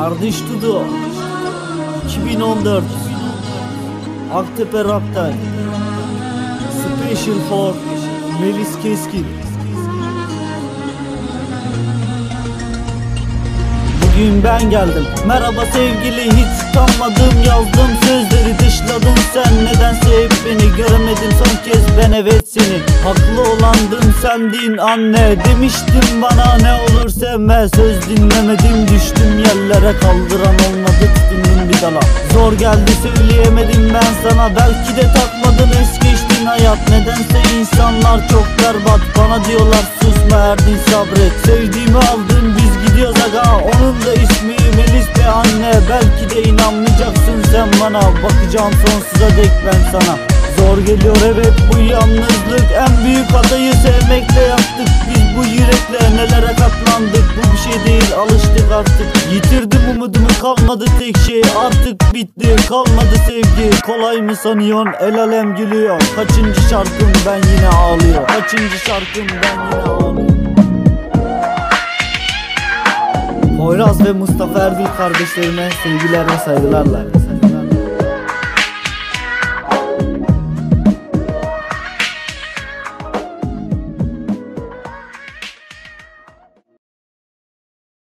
Kardeş Dudu. 2014 Aktepe Rap'tan Special for Melis Keskin. Bugün ben geldim. Merhaba sevgili hiç utanmadım. Yazdım sözleri dışladın sen. Nedense hep beni göremedin son kez ben evet seni. Haklı olandın sendin anne. Demiştin bana ne olur sevme Söz dinlemedim. Düştüm yerlere Kaldıran olmadı tutundum bir dala. Zor geldi söyleyemedim ben sana. Belki de takmadın es geçtin hayat. Nedense insanlar çok berbat. Bana diyorlar susma erdin sabret. Sevdiğimi aldın biz gidiyoruz aga. Onun da ismi Melis be anne. Belki de inanmayacaksın sen bana. Bakacağım sonsuza dek ben sana. Zor geliyor evet bu yalnızlık. En büyük hatayı sevmekle yaptık Biz bu yürekle. Nelere artık. Yitirdim umudumu kalmadı tek şey. Artık bitti kalmadı sevgi. Kolay mı sanıyorsun? El alem gülüyor. Kaçıncı şarkım ben yine ağlıyor Kaçıncı şarkım ben yine ağlıyor Poyraz ve Mustafa Erdil kardeşlerime sevgiler ve saygılarla